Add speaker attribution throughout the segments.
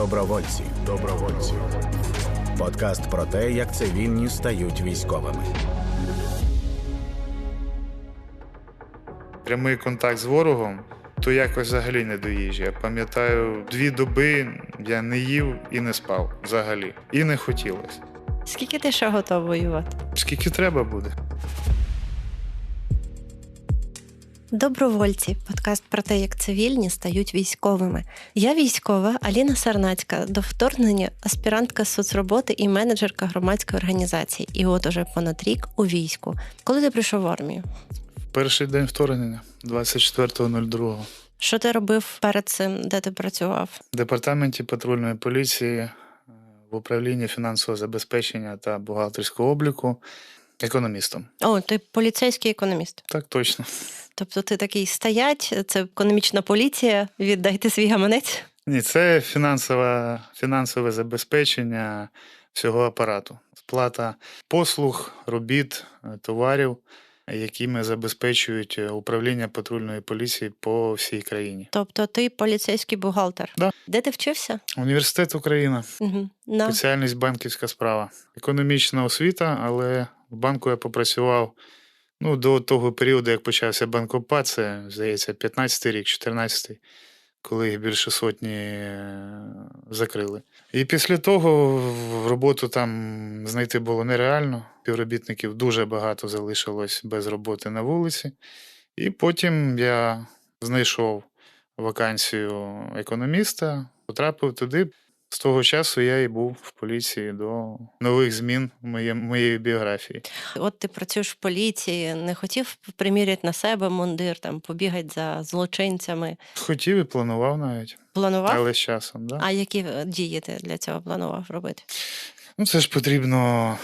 Speaker 1: Добровольці. Добровольці. Подкаст про те, як цивільні стають військовими.
Speaker 2: Прямий контакт з ворогом, то якось взагалі не до їжі. Я пам'ятаю, дві доби я не їв і не спав взагалі. І не хотілося.
Speaker 3: Скільки ти ще готов воювати?
Speaker 2: Скільки треба буде?
Speaker 3: Добровольці подкаст про те, як цивільні стають військовими. Я військова Аліна Сарнацька, до вторгнення аспірантка соцроботи і менеджерка громадської організації. І от уже понад рік у війську. Коли ти прийшов в армію?
Speaker 2: Перший день вторгнення, 24.02.
Speaker 3: Що ти робив перед цим, де ти працював?
Speaker 2: В департаменті патрульної поліції е, в управлінні фінансового забезпечення та бухгалтерського обліку економістом.
Speaker 3: О, ти поліцейський економіст.
Speaker 2: Так точно.
Speaker 3: Тобто ти такий стоять, це економічна поліція, віддайте свій гаманець.
Speaker 2: Ні, це фінансове, фінансове забезпечення всього апарату. Сплата послуг, робіт, товарів, якими забезпечують е, управління патрульної поліції по всій країні.
Speaker 3: Тобто ти поліцейський бухгалтер.
Speaker 2: Да.
Speaker 3: Де ти вчився?
Speaker 2: Університет Україна,
Speaker 3: Угу. На.
Speaker 2: спеціальність банківська справа. Економічна освіта, але в банку я попрацював ну, до того періоду, як почався банкопад, це, здається, 15-й рік, 14-й, коли їх більше сотні е, закрили. І після того роботу там знайти було нереально. Співробітників дуже багато залишилось без роботи на вулиці. І потім я знайшов вакансію економіста, потрапив туди. З того часу я і був в поліції до нових змін моє- моєї біографії.
Speaker 3: От ти працюєш в поліції, не хотів приміряти на себе мундир, там побігати за злочинцями.
Speaker 2: Хотів і планував навіть,
Speaker 3: Планував?
Speaker 2: але з часом. Да?
Speaker 3: А які е, дії ти для цього планував робити?
Speaker 2: Ну, це ж потрібно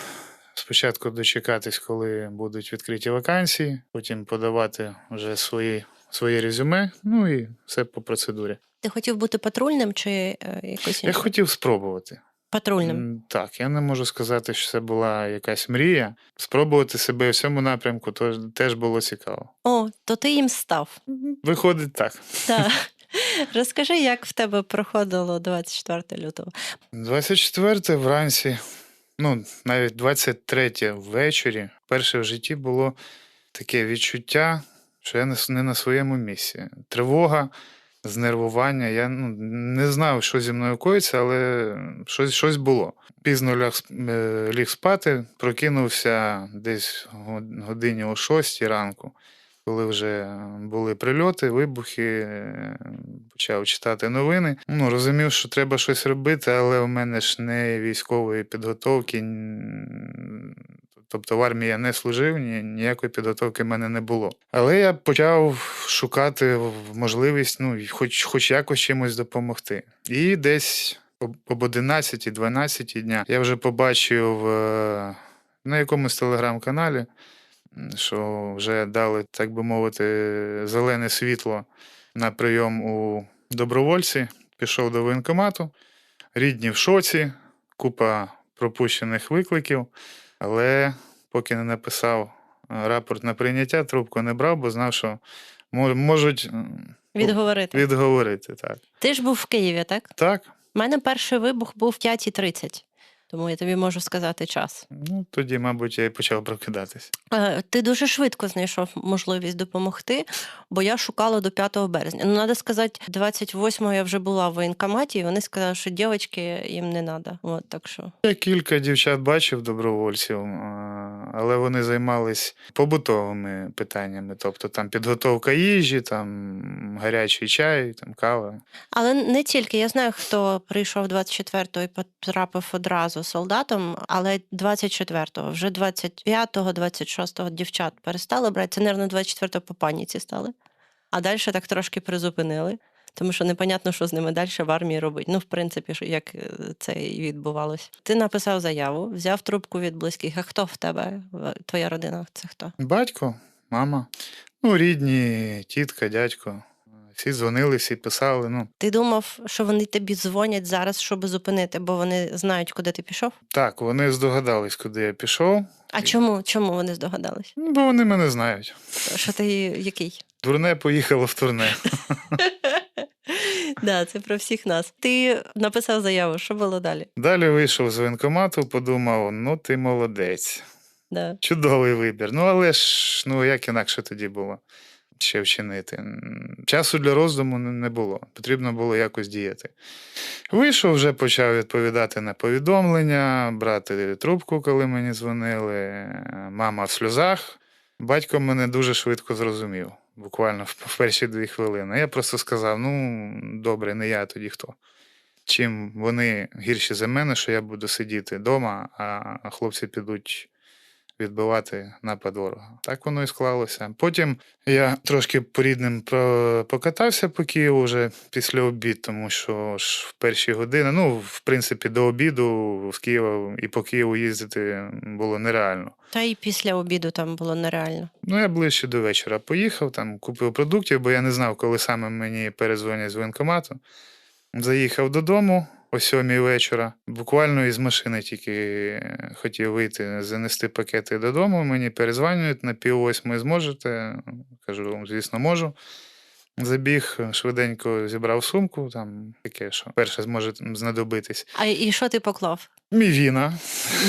Speaker 2: спочатку дочекатись, коли будуть відкриті вакансії, потім подавати вже свої, своє резюме, ну і все по процедурі.
Speaker 3: Ти хотів бути патрульним чи е, якось
Speaker 2: Я хотів спробувати.
Speaker 3: патрульним?
Speaker 2: Так, я не можу сказати, що це була якась мрія. Спробувати себе в цьому напрямку то теж було цікаво.
Speaker 3: О, то ти їм став.
Speaker 2: Виходить так.
Speaker 3: Так. Розкажи, як в тебе проходило 24 лютого.
Speaker 2: 24 вранці, ну, навіть 23 ввечері, перше в житті було таке відчуття, що я не на своєму місці. Тривога, знервування. Я ну, не знав, що зі мною коїться, але щось, щось було. Пізно ляг, е, ліг спати, прокинувся десь годині о 6 ранку. Коли вже були прильоти, вибухи, е, почав читати новини. Ну, розумів, що треба щось робити, але у мене ж не військової підготовки. Тобто в армії я не служив, ні, ніякої підготовки в мене не було. Але я почав шукати можливість, ну, хоч, хоч якось чимось допомогти. І десь об об 11-12 дня я вже побачив е, на якомусь телеграм-каналі, що вже дали, так би мовити, зелене світло на прийом у добровольці. Пішов до воєнкомату, рідні в шоці, купа пропущених викликів, але поки не написав е, рапорт на прийняття, трубку не брав, бо знав, що мо- можуть
Speaker 3: Відговорити.
Speaker 2: відговорити. Так.
Speaker 3: Ти ж був в Києві, так?
Speaker 2: так,
Speaker 3: У мене перший вибух був в 5.30, тому я тобі можу сказати час.
Speaker 2: ну тоді, мабуть, я і почав прокидатись.
Speaker 3: Е, Ти дуже швидко знайшов можливість допомогти, бо я шукала до 5 березня. Ну, треба сказати, 28-го я вже була в воєнкоматі, і вони сказали, що дівчатки їм не треба. От так що.
Speaker 2: Я кілька дівчат бачив добровольців, але вони займались побутовими питаннями, тобто там підготовка їжі, там гарячий чай, там кава.
Speaker 3: Але не тільки я знаю, хто прийшов 24-го і потрапив одразу солдатом, але 24-го, вже 25-го, 26-го дівчат перестали брати. Це, мабуть, 24-го по паніці стали. А далі так трошки призупинили, тому що непонятно, що з ними далі в армії робити. Ну, в принципі, як е, це і відбувалося. Ти написав заяву, взяв трубку від близьких. А хто в тебе? Твоя родина? Це хто?
Speaker 2: Батько, мама, ну, рідні, тітка, дядько. Всі дзвонили, всі писали. Ну,
Speaker 3: Ти думав, що вони тобі дзвонять зараз, щоб зупинити, бо вони знають, куди ти пішов?
Speaker 2: так, вони здогадались, куди я пішов.
Speaker 3: А чому? Чому вони здогадались?
Speaker 2: Ну, бо вони мене знають.
Speaker 3: Що ти який?
Speaker 2: Турне поїхало в турне.
Speaker 3: Да, це про всіх нас. Ти написав заяву, що було далі?
Speaker 2: Далі вийшов з воєнкомату, подумав: ну ти молодець.
Speaker 3: Да.
Speaker 2: Чудовий вибір. Ну, але ж, ну як інакше тоді було ще вчинити. Часу для роздуму не не було. Потрібно було якось діяти. Вийшов, вже почав відповідати на повідомлення, брати трубку, коли мені дзвонили. Мама в сльозах. Батько мене дуже швидко зрозумів, буквально в перші дві хвилини. Я просто сказав: ну, добре, не я тоді хто. Чим вони гірші за мене, що я буду сидіти вдома, а хлопці підуть відбивати напад ворога. Так воно і склалося. Потім я трошки по рідним покатався по Києву вже після обід, тому що ж в перші години, ну, в принципі, до обіду з Києва і по Києву їздити було нереально.
Speaker 3: Та і після обіду там було нереально.
Speaker 2: Ну, я ближче до вечора поїхав, там купив продуктів, бо я не знав, коли саме мені перезвонять з воєнкомату. Заїхав додому о сьомій вечора. Буквально із машини тільки е, хотів вийти, занести пакети додому. Мені перезванюють на пів восьми зможете. Кажу, звісно, можу. Забіг, швиденько зібрав сумку, там таке, що перше зможе знадобитись.
Speaker 3: А і що ти поклав?
Speaker 2: Мівіна.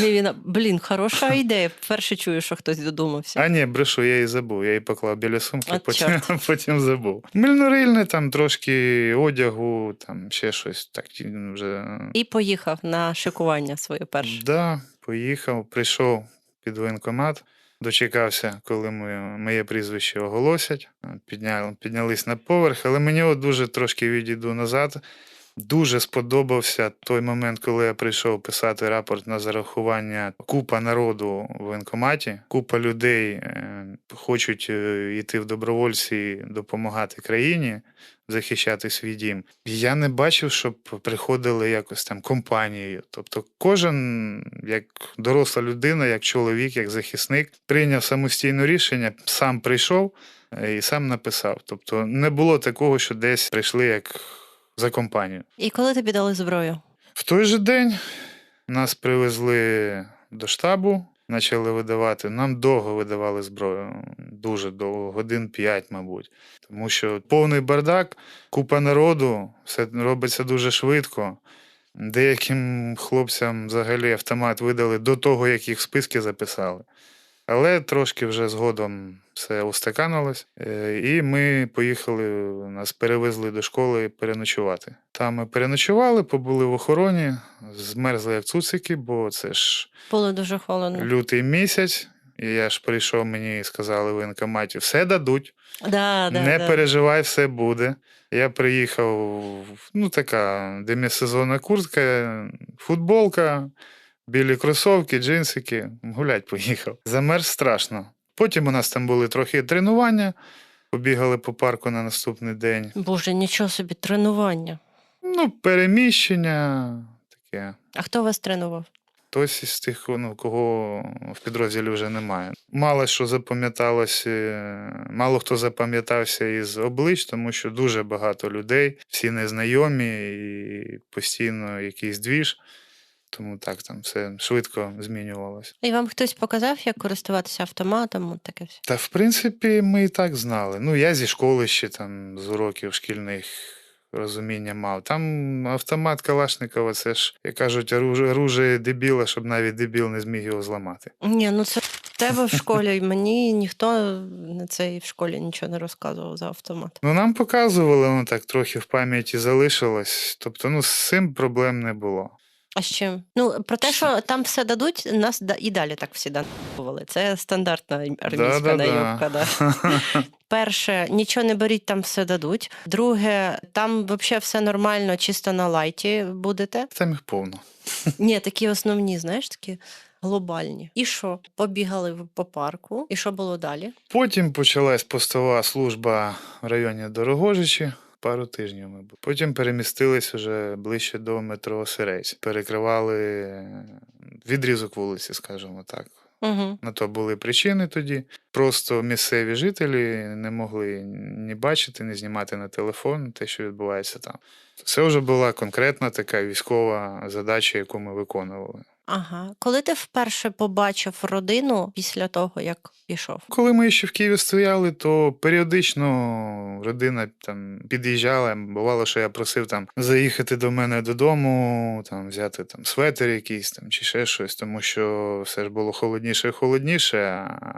Speaker 3: Мівіна, блін, хороша ідея. Перше чую, що хтось додумався.
Speaker 2: А ні, брешу, я її забув. Я її поклав біля сумки,
Speaker 3: От
Speaker 2: потім, потім забув. Мильнорильне, там трошки одягу, там ще щось. Так вже.
Speaker 3: І поїхав на шикування своє перше.
Speaker 2: Да, поїхав, прийшов під воєнкомат, дочекався, коли моє, моє прізвище оголосять. Підняли, піднялись на поверх, але мені от дуже трошки відійду назад. Дуже сподобався той момент, коли я прийшов писати рапорт на зарахування. Купа народу в воєнкоматі, купа людей е, хочуть е, йти в добровольці, допомагати країні, захищати свій дім. Я не бачив, щоб приходили якось там компанією. Тобто, кожен, як доросла людина, як чоловік, як захисник, прийняв самостійне рішення, сам прийшов е, і сам написав. Тобто, не було такого, що десь прийшли як за компанію.
Speaker 3: І коли тобі дали зброю?
Speaker 2: В той же день нас привезли до штабу, почали видавати. Нам довго видавали зброю, дуже довго, годин п'ять, мабуть. Тому що повний бардак, купа народу, все робиться дуже швидко. Деяким хлопцям взагалі автомат видали до того, як їх в списки записали. Але трошки вже згодом все устаканилось, е, і ми поїхали, нас перевезли до школи переночувати. Там ми переночували, побули в охороні, змерзли як цуцики, бо це ж
Speaker 3: Було дуже холодно.
Speaker 2: лютий місяць. І я ж прийшов, мені сказали в воєнкоматі, все дадуть,
Speaker 3: Да, да,
Speaker 2: не
Speaker 3: да.
Speaker 2: переживай, все буде. Я приїхав, ну така демісезонна куртка, футболка, білі кросовки, джинсики. Гулять поїхав. Замерз страшно. Потім у нас там були трохи тренування, побігали по парку на наступний день.
Speaker 3: Боже, нічого собі, тренування.
Speaker 2: Ну, переміщення таке.
Speaker 3: А хто вас тренував?
Speaker 2: Хтось із тих, ну, кого в підрозділі вже немає. Мало що запам'яталось, е, мало хто запам'ятався із облич, тому що дуже багато людей, всі незнайомі і постійно якийсь двіж. Тому так там все швидко змінювалося.
Speaker 3: І вам хтось показав, як користуватися автоматом? От таке все.
Speaker 2: Та в принципі, ми і так знали. Ну, я зі школи ще там з уроків шкільних розуміння мав. Там автомат Калашникова, це ж, як кажуть, оружие, оружие дебіла, щоб навіть дебіл не зміг його зламати.
Speaker 3: Ні, ну це в тебе в школі. і Мені ніхто на це в школі нічого не розказував за автомат.
Speaker 2: Ну, нам показували, воно так трохи в пам'яті залишилось. Тобто, ну, з цим проблем не було.
Speaker 3: А чим? Ну про те, що там все дадуть, нас да- і далі так всі данували. Це стандартна армійська
Speaker 2: Да-да-да.
Speaker 3: Да. Перше, нічого не беріть, там все дадуть. Друге, там взагалі все нормально, чисто на лайті будете.
Speaker 2: Там їх повно.
Speaker 3: Ні, такі основні, знаєш, такі глобальні. І що? Побігали по парку. І що було далі?
Speaker 2: Потім почалась постова служба в районі Дорогожичі. Пару тижнів ми. Потім перемістились вже ближче до метро Сирейсь. Перекривали відрізок вулиці, скажімо так.
Speaker 3: Угу.
Speaker 2: На то були причини тоді. Просто місцеві жителі не могли ні бачити, ні знімати на телефон те, що відбувається там. Це вже була конкретна така військова задача, яку ми виконували.
Speaker 3: Ага. Коли ти вперше побачив родину після того, як пішов?
Speaker 2: Коли ми ще в Києві стояли, то періодично родина там під'їжджала. Бувало, що я просив там заїхати до мене додому, там взяти там светер якийсь там чи ще щось, тому що все ж було холодніше і холодніше.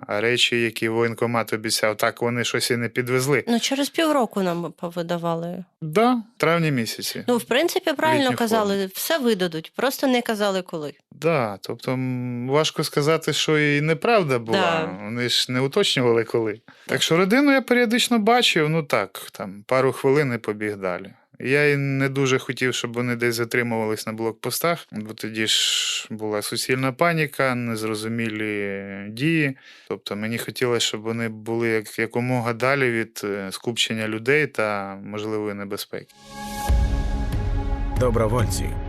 Speaker 2: А, речі, які воєнкомат обіцяв, так вони щось і не підвезли.
Speaker 3: Ну, через півроку нам повидавали.
Speaker 2: Да, травні місяці.
Speaker 3: Ну, в принципі, правильно
Speaker 2: Літню
Speaker 3: казали, все видадуть, просто не казали коли.
Speaker 2: Да, тобто важко сказати, що і неправда була.
Speaker 3: Да.
Speaker 2: Вони ж не уточнювали коли. Так що родину я періодично бачив, ну так, там пару хвилин і побіг далі. Я і не дуже хотів, щоб вони десь затримувались на блокпостах, бо тоді ж була суцільна паніка, незрозумілі дії. Тобто мені хотілося, щоб вони були як, якомога далі від е, скупчення людей та можливої небезпеки.
Speaker 1: Добровольці.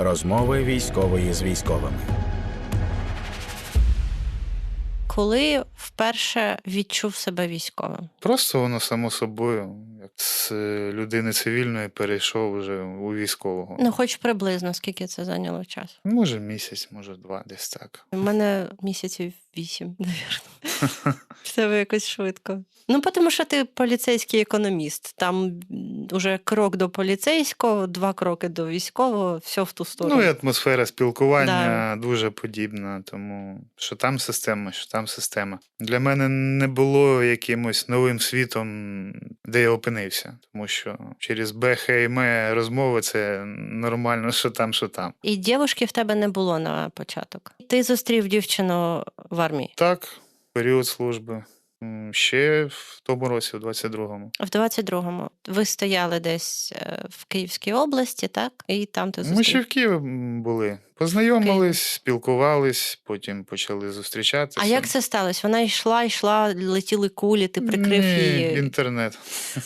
Speaker 1: Розмови військової з військовими.
Speaker 3: Коли вперше відчув себе військовим?
Speaker 2: Просто воно само собою, як з е, людини цивільної перейшов вже у військового.
Speaker 3: Ну, хоч приблизно, скільки це зайняло час.
Speaker 2: Може місяць, може два, десь так.
Speaker 3: У мене місяців вісім, навірно. Тебе якось швидко. Ну, тому що ти поліцейський економіст. Там уже крок до поліцейського, два кроки до військового, все в ту сторону.
Speaker 2: Ну і атмосфера спілкування дуже подібна, тому що там система, що там система. Для мене не було якимось новим світом, де я опинився, тому що через БХ і ме розмови це нормально, що там, що там.
Speaker 3: І дівушки в тебе не було на початок. Ти зустрів дівчину в армії.
Speaker 2: Так, період служби. Ще в тому році, в 22-му.
Speaker 3: В 22-му ви стояли десь е, в Київській області, так? І там ти
Speaker 2: Ми ще в Києві були. Познайомились, спілкувались, потім почали зустрічатися.
Speaker 3: А як це сталося? Вона йшла, йшла, летіли кулі, ти прикрив
Speaker 2: Ні,
Speaker 3: її.
Speaker 2: Інтернет.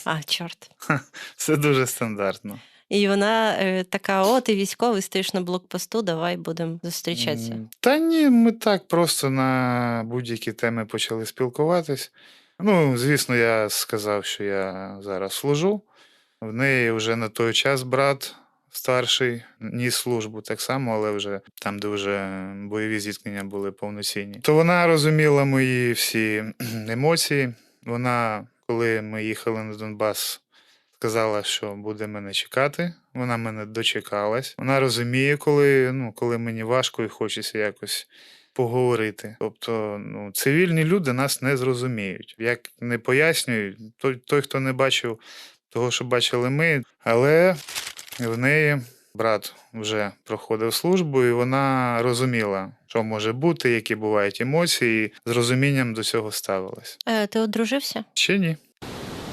Speaker 3: А, чорт.
Speaker 2: Це дуже стандартно.
Speaker 3: І вона е, така: о, ти військовий, стоїш на блокпосту, давай будемо зустрічатися.
Speaker 2: Та ні, ми так просто на будь-які теми почали спілкуватись. Ну, звісно, я сказав, що я зараз служу. В неї вже на той час брат старший ніс службу так само, але вже там, де вже бойові зіткнення були повноцінні. То вона розуміла мої всі емоції. Вона, коли ми їхали на Донбас, сказала, що буде мене чекати. Вона мене дочекалась. Вона розуміє, коли, ну, коли мені важко і хочеться якось поговорити. Тобто, ну, цивільні люди нас не зрозуміють. Як не пояснюю, той, той, хто не бачив того, що бачили ми, але в неї брат вже проходив службу, і вона розуміла, що може бути, які бувають емоції, і з розумінням до цього ставилась.
Speaker 3: Е, ти одружився?
Speaker 2: Ще ні.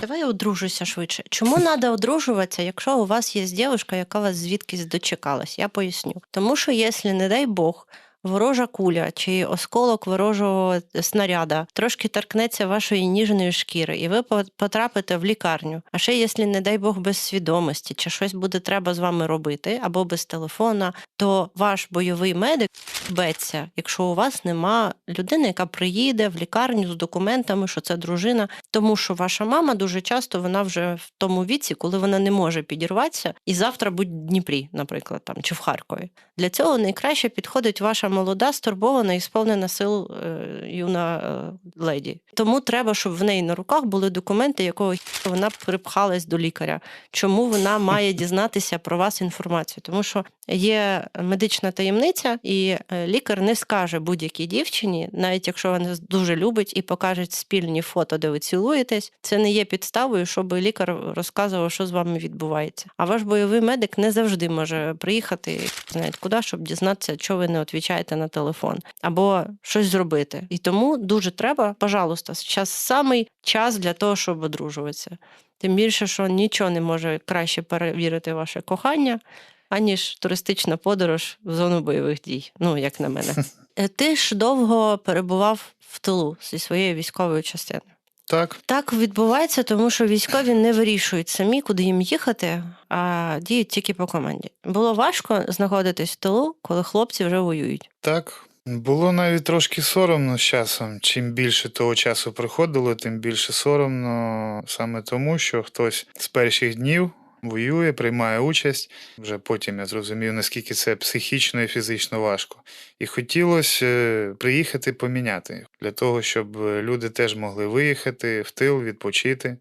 Speaker 3: Давай одружуйся швидше. Чому треба одружуватися, якщо у вас є дівчинка, яка вас звідкись дочекалась? Я поясню. Тому що, якщо, не дай Бог, ворожа куля чи осколок ворожого снаряда трошки торкнеться вашої ніжної шкіри, і ви по- потрапите в лікарню. А ще, якщо, не дай Бог, без свідомості, чи щось буде треба з вами робити, або без телефона, то ваш бойовий медик беться, якщо у вас нема людини, яка приїде в лікарню з документами, що це дружина, тому що ваша мама дуже часто вона вже в тому віці, коли вона не може підірватися, і завтра будь в Дніпрі, наприклад, там чи в Харкові. Для цього найкраще підходить ваша молода, стурбована і сповнена сил е, юна е, леді. Тому треба, щоб в неї на руках були документи, якого вона припхалась до лікаря. Чому вона має дізнатися про вас інформацію? Тому що є медична таємниця, і е, лікар не скаже будь-якій дівчині, навіть якщо вона дуже любить і покаже спільні фото, де ви цілуєтесь, це не є підставою, щоб лікар розказував, що з вами відбувається. А ваш бойовий медик не завжди може приїхати знаєте куди, щоб дізнатися, що ви не відповідаєте на телефон, або щось зробити. І тому дуже треба, пожалуйста, зараз самий час для того, щоб одружуватися. Тим більше, що нічого не може краще перевірити ваше кохання, аніж туристична подорож в зону бойових дій. Ну, як на мене. Е, Ти ж довго перебував в тилу зі своєю військовою частиною.
Speaker 2: Так,
Speaker 3: Так відбувається, тому що військові не вирішують самі, куди їм їхати, а діють тільки по команді. Було важко знаходитись в тилу, коли хлопці вже воюють.
Speaker 2: Так. Було навіть трошки соромно з часом. Чим більше того часу проходило, тим більше соромно саме тому, що хтось з перших днів воює, приймає участь. Вже потім я зрозумів, наскільки це психічно і фізично важко. І хотілося е, приїхати поміняти для того, щоб люди теж могли виїхати в тил, відпочити,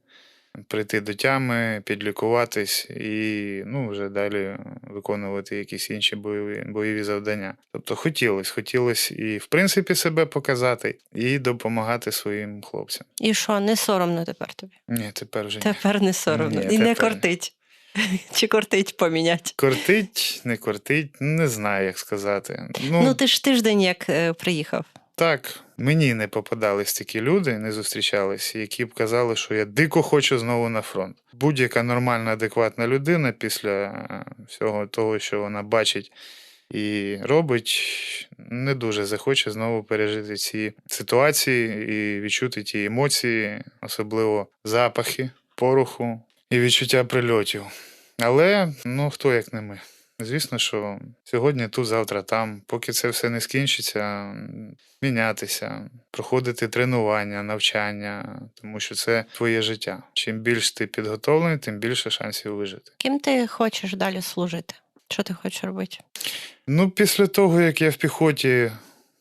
Speaker 2: прийти до тями, підлікуватись і ну, вже далі виконувати якісь інші бойові, бойові завдання. Тобто хотілося, хотілося і в принципі себе показати, і допомагати своїм хлопцям.
Speaker 3: І що, не соромно тепер тобі?
Speaker 2: Ні, тепер вже ні.
Speaker 3: Тепер не соромно.
Speaker 2: Ні,
Speaker 3: І не
Speaker 2: тепер.
Speaker 3: кортить. Чи кортить поміняти?
Speaker 2: Кортить, не кортить, не знаю, як сказати. Ну,
Speaker 3: Ну, ти ж тиждень як е, приїхав.
Speaker 2: так, мені не попадались такі люди, не зустрічались, які б казали, що я дико хочу знову на фронт. Будь-яка нормальна, адекватна людина після е, всього того, що вона бачить і робить, не дуже захоче знову пережити ці ситуації і відчути ті емоції, особливо запахи, пороху і відчуття прильотів. Але ну хто як не ми. Звісно, що сьогодні тут, завтра там. Поки це все не скінчиться, мінятися, проходити тренування, навчання, тому що це твоє життя. Чим більш ти підготовлений, тим більше шансів вижити.
Speaker 3: Ким ти хочеш далі служити? Що ти хочеш робити?
Speaker 2: Ну, після того, як я в піхоті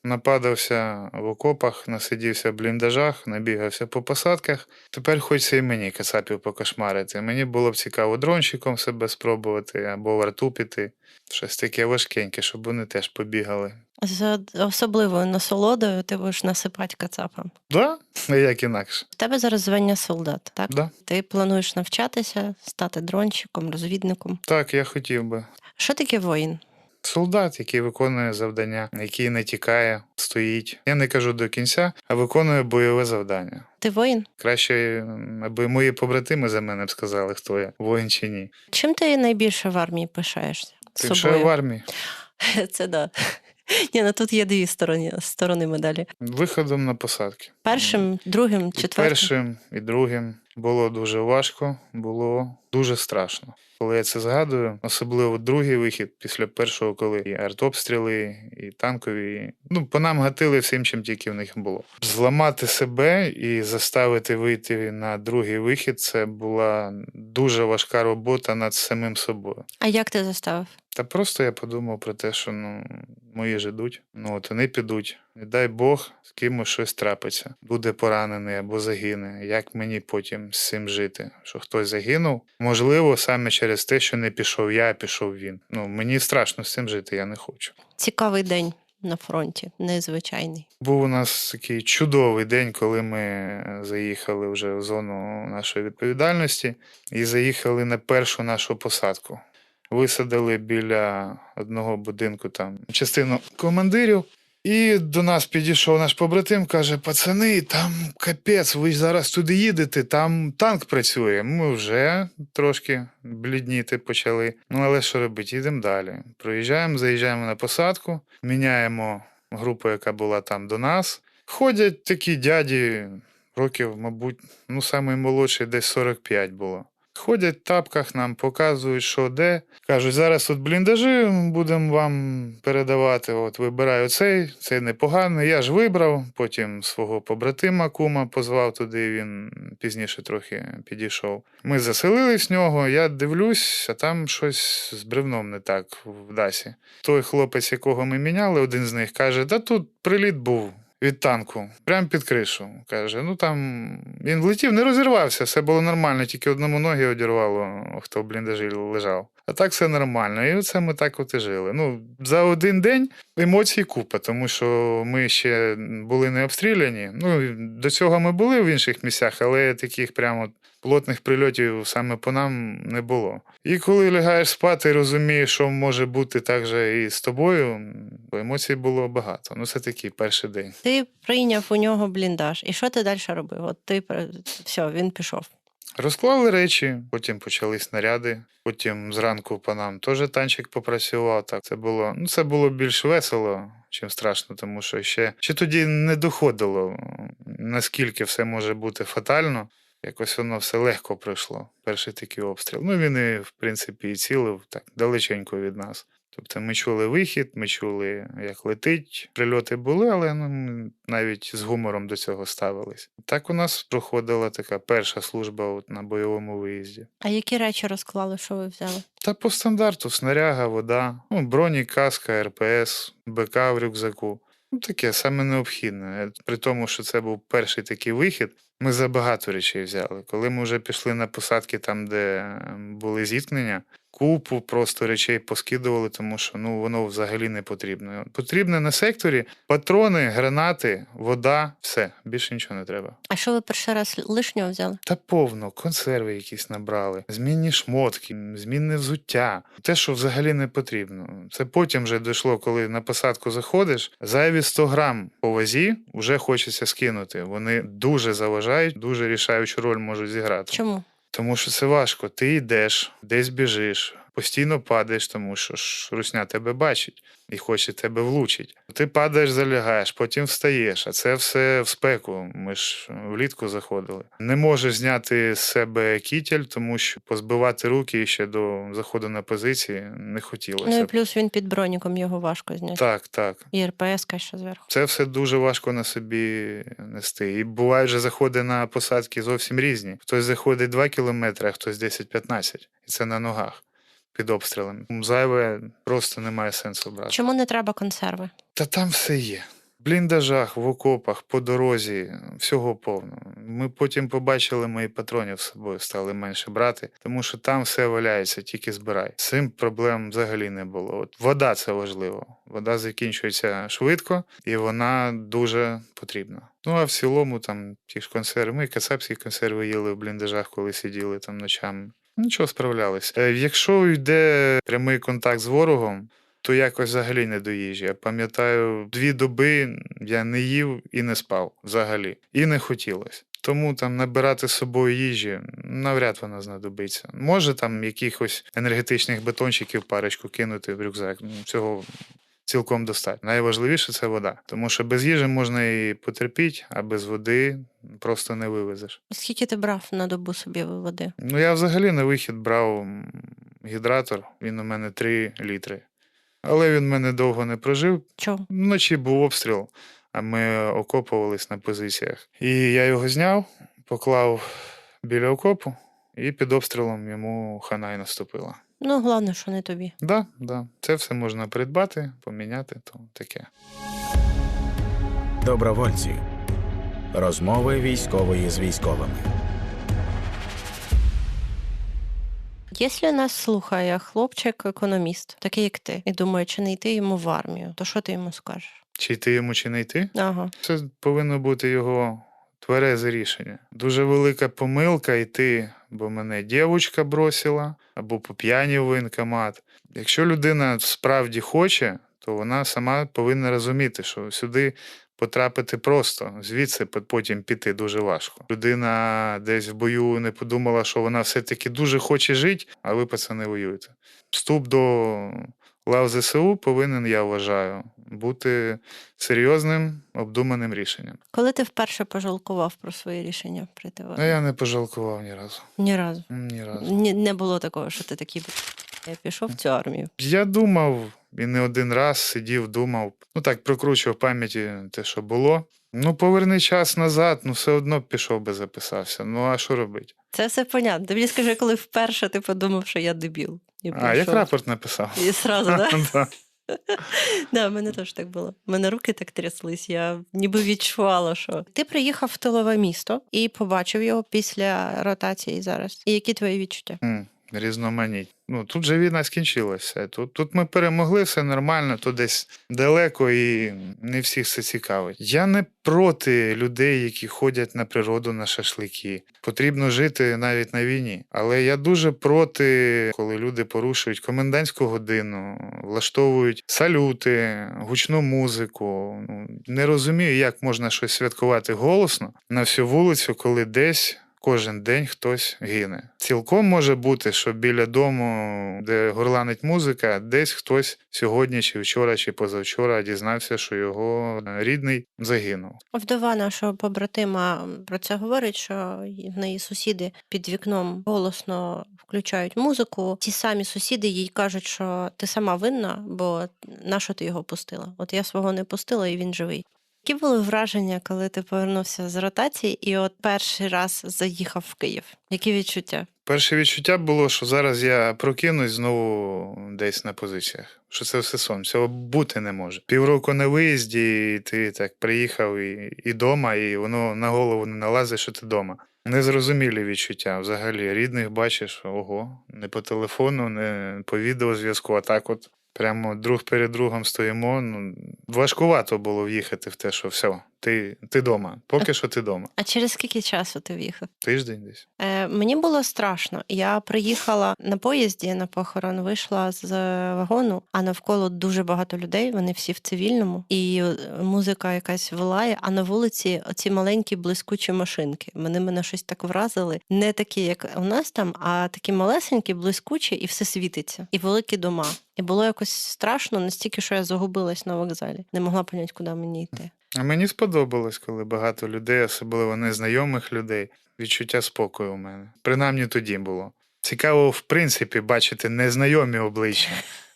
Speaker 2: нападався в окопах, насидівся в бліндажах, набігався по посадках, тепер хочеться і мені кацапів покошмарити. Мені було б цікаво дрончиком себе спробувати або в піти. Щось таке важкеньке, щоб вони теж побігали.
Speaker 3: З особливою насолодою ти будеш насипати кацапам.
Speaker 2: Да? Як інакше?
Speaker 3: В тебе зараз звання солдат, так?
Speaker 2: Да?
Speaker 3: Ти плануєш навчатися, стати дронщиком, розвідником.
Speaker 2: Так, я хотів би.
Speaker 3: Що таке воїн?
Speaker 2: Солдат, який виконує завдання, який не тікає, стоїть. Я не кажу до кінця, а виконує бойове завдання.
Speaker 3: Ти воїн?
Speaker 2: Краще, аби мої побратими за мене б сказали, хто я, воїн чи ні.
Speaker 3: Чим ти найбільше в армії пишаєшся?
Speaker 2: Тим, що я в армії,
Speaker 3: Це да. Ні, ну тут є дві сторони, сторони медалі.
Speaker 2: виходом на посадки.
Speaker 3: Першим, другим,
Speaker 2: І першим і другим було дуже важко, було дуже страшно. Коли я це згадую, особливо другий вихід після першого, коли і артобстріли, і танкові, і, ну по нам гатили всім, чим тільки в них було. Зламати себе і заставити вийти на другий вихід це була дуже важка робота над самим собою.
Speaker 3: А як ти заставив?
Speaker 2: Та просто я подумав про те, що ну мої ж ідуть. Ну от вони підуть. Не дай Бог, з кимось щось трапиться. Буде поранений або загине. Як мені потім з цим жити? Що хтось загинув? Можливо, саме через те, що не пішов я, а пішов він. Ну мені страшно з цим жити, я не хочу.
Speaker 3: Цікавий день на фронті, незвичайний.
Speaker 2: Був у нас такий чудовий день, коли ми заїхали вже в зону нашої відповідальності і заїхали на першу нашу посадку. Висадили біля одного будинку там частину командирів. І до нас підійшов наш побратим, каже: пацани, там капець, ви ж зараз туди їдете, там танк працює. Ми вже трошки блідніти почали. Ну але що робити? Їдемо далі. Проїжджаємо, заїжджаємо на посадку, міняємо групу, яка була там до нас. Ходять такі дяді, років, мабуть, ну наймолодший десь 45 було. Ходять в тапках, нам показують, що де. Кажуть, зараз тут бліндажі будемо вам передавати. От вибираю цей, цей непоганий. Я ж вибрав, потім свого побратима кума позвав туди, він пізніше трохи підійшов. Ми заселились в нього, я дивлюсь, а там щось з бревном не так в Дасі. Той хлопець, якого ми міняли, один з них каже: Та тут приліт був. Від танку, прямо під кришу. Каже: ну там він влетів, не розірвався, все було нормально, тільки одному ноги одірвало, хто в бліндажі лежав. А так все нормально. І оце ми так от і жили. Ну, за один день емоцій купа, тому що ми ще були не обстріляні. Ну, до цього ми були в інших місцях, але таких прямо плотних прильотів саме по нам не було. І коли лягаєш спати, розумієш, що може бути так же і з тобою, емоцій було багато. Ну, це такий перший день.
Speaker 3: Ти прийняв у нього бліндаж. І що ти далі робив? От ти все, він пішов.
Speaker 2: Розклали речі, потім почали снаряди. Потім зранку по нам теж танчик попрацював. Так це було. Ну, це було більш весело, чим страшно, тому що ще, ще тоді не доходило, наскільки все може бути фатально. Якось воно все легко пройшло. Перший такий обстріл. Ну він і, в принципі, і цілив так далеченько від нас. Тобто ми чули вихід, ми чули, як летить. Прильоти були, але ну, навіть з гумором до цього ставились. Так у нас проходила така перша служба от на бойовому виїзді.
Speaker 3: А які речі розклали, що ви взяли?
Speaker 2: Та по стандарту снаряга, вода, ну, броні, каска, РПС, БК в рюкзаку. Ну, таке саме необхідне. При тому, що це був перший такий вихід, ми забагато речей взяли. Коли ми вже пішли на посадки там, де е, були зіткнення, купу просто речей поскидували, тому що ну, воно взагалі не потрібно. Потрібне на секторі патрони, гранати, вода, все, більше нічого не треба.
Speaker 3: А що ви перший раз лишнього взяли?
Speaker 2: Та повно, консерви якісь набрали, змінні шмотки, змінне взуття. Те, що взагалі не потрібно. Це потім вже дійшло, коли на посадку заходиш. Зайві 100 грам по вазі вже хочеться скинути. Вони дуже заважають, дуже рішаючу роль можуть зіграти.
Speaker 3: Чому?
Speaker 2: Тому що це важко. Ти йдеш, десь біжиш, постійно падаєш, тому що ж русня тебе бачить і хоче тебе влучить. Ти падаєш, залягаєш, потім встаєш, а це все в спеку. Ми ж влітку заходили. Не можеш зняти з себе кітель, тому що позбивати руки ще до заходу на позиції не хотілося.
Speaker 3: Ну і плюс він під броніком його важко зняти.
Speaker 2: Так, так.
Speaker 3: І РПС ще зверху.
Speaker 2: Це все дуже важко на собі нести. І бувають же заходи на посадки зовсім різні. Хтось заходить 2 кілометри, а хтось 10-15. І це на ногах під обстрілами. Зайве просто немає сенсу брати.
Speaker 3: Чому не треба консерви?
Speaker 2: Та там все є. В бліндажах, в окопах, по дорозі, всього повно. Ми потім побачили, і патронів з собою стали менше брати, тому що там все валяється, тільки збирай. З цим проблем взагалі не було. От вода це важливо. Вода закінчується швидко і вона дуже потрібна. Ну а в цілому там ті ж консерви. Ми кацапські консерви їли в бліндажах, коли сиділи там ночами. Нічого справлялись. Е, Якщо йде прямий контакт з ворогом, то якось взагалі не до їжі. Я пам'ятаю, дві доби я не їв і не спав взагалі. І не хотілося. Тому там набирати з собою їжі навряд вона знадобиться. Може там якихось енергетичних бетончиків парочку кинути в рюкзак. Цього цілком достатньо. Найважливіше це вода. Тому що без їжі можна і потерпіти, а без води просто не вивезеш.
Speaker 3: Скільки ти брав на добу собі води?
Speaker 2: Ну, я взагалі на вихід брав гідратор, він у мене 3 літри. Але він мене довго не прожив.
Speaker 3: Чого?
Speaker 2: Вночі був обстріл, а ми окопувались на позиціях. І я його зняв, поклав біля окопу, і під обстрілом йому хана й наступила.
Speaker 3: Ну, головне, що не тобі.
Speaker 2: Да, да, це все можна придбати, поміняти, то таке.
Speaker 1: Добровольці. Розмови військової з військовими.
Speaker 3: Якщо нас слухає хлопчик-економіст, такий як ти, і думає, чи не йти йому в армію, то що ти йому скажеш?
Speaker 2: Чи йти йому, чи не йти?
Speaker 3: Ага.
Speaker 2: Це повинно бути його тверезе рішення. Дуже велика помилка йти, бо мене дівчинка бросила або по п'яні в воєнкомат. Якщо людина справді хоче, то вона сама повинна розуміти, що сюди потрапити просто, звідси потім піти дуже важко. Людина десь в бою не подумала, що вона все-таки дуже хоче жити, а ви пацани воюєте. Вступ до лав ЗСУ повинен, я вважаю, бути серйозним, обдуманим рішенням.
Speaker 3: Коли ти вперше пожалкував про своє рішення прийти в армію?
Speaker 2: я не пожалкував ні разу.
Speaker 3: Ні разу.
Speaker 2: Ні разу.
Speaker 3: Ні, не було такого, що ти такий я пішов в цю армію.
Speaker 2: Я думав і не один раз сидів, думав. Ну так, прокручував в пам'яті те, що було. Ну, поверни час назад, ну все одно б пішов би записався. Ну а що робити?
Speaker 3: Це все понятно. Ти мені скажи, коли вперше ти подумав, що я дебіл. І
Speaker 2: А, як рапорт написав.
Speaker 3: І сразу,
Speaker 2: да?
Speaker 3: Да. В мене теж так було. У мене руки так тряслись, я ніби відчувала, що ти приїхав в тилове місто і побачив його після ротації зараз. І які твої відчуття?
Speaker 2: М, Різноманіть. Ну тут же війна скінчилася. Тут, тут ми перемогли, все нормально, тут десь далеко і не всіх це цікавить. Я не проти людей, які ходять на природу на шашлики. Потрібно жити навіть на війні. Але я дуже проти, коли люди порушують комендантську годину, влаштовують салюти, гучну музику. Ну, не розумію, як можна щось святкувати голосно на всю вулицю, коли десь кожен день хтось гине. Цілком може бути, що біля дому, де горланить музика, десь хтось сьогодні, чи вчора, чи позавчора дізнався, що його рідний загинув.
Speaker 3: Вдова нашого побратима про це говорить, що в неї сусіди під вікном голосно включають музику. Ті самі сусіди їй кажуть, що ти сама винна, бо на що ти його пустила? От я свого не пустила, і він живий. Які були враження, коли ти повернувся з ротації і от перший раз заїхав в Київ? Які відчуття?
Speaker 2: Перше відчуття було, що зараз я прокинусь знову десь на позиціях. Що це все сон, цього бути не може. Півроку на виїзді, і ти так приїхав і, і дома, і воно на голову не налазить, що ти дома. Незрозумілі відчуття. Взагалі, рідних бачиш, ого, не по телефону, не по відеозв'язку, а так от прямо друг перед другом стоїмо. Ну, важкувато було в'їхати в те, що все, ти, ти дома. Поки що ти дома.
Speaker 3: А через скільки часу ти в'їхав?
Speaker 2: Тиждень десь.
Speaker 3: Е, мені було страшно. Я приїхала на поїзді на похорон, вийшла з вагону, а навколо дуже багато людей. Вони всі в цивільному, і е, музика якась вилає. А на вулиці оці маленькі блискучі машинки. Вони мене щось так вразили. Не такі, як у нас там, а такі малесенькі, блискучі, і все світиться, і великі дома. І було якось страшно настільки, що я загубилась на вокзалі. Не могла поняти, куди мені йти.
Speaker 2: А мені сподобалось, коли багато людей, особливо незнайомих людей, відчуття спокою у мене. Принаймні тоді було. Цікаво, в принципі, бачити незнайомі обличчя,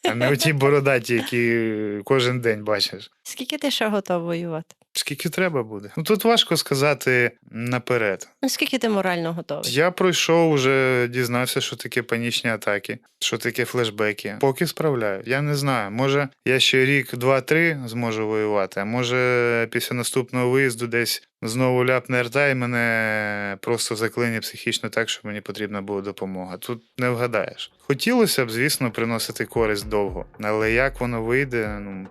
Speaker 2: а не оті бородаті, які кожен день бачиш.
Speaker 3: Скільки ти ще готов воювати?
Speaker 2: Скільки треба буде? Ну тут важко сказати наперед.
Speaker 3: Ну скільки ти морально готовий?
Speaker 2: Я пройшов, вже дізнався, що таке панічні атаки, що таке флешбеки. Поки справляю. Я не знаю. Може, я ще рік, два-три зможу воювати, а може після наступного виїзду десь знову ляпне рта і мене просто заклине психічно так, що мені потрібна буде допомога. Тут не вгадаєш. Хотілося б, звісно, приносити користь довго, але як воно вийде, ну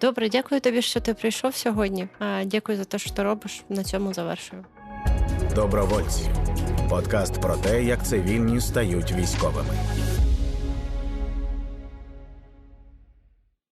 Speaker 3: Добре, дякую тобі, що ти прийшов сьогодні. А, Дякую за те, що ти робиш. На цьому завершую.
Speaker 1: Добровольці. Подкаст про те, як цивільні стають військовими.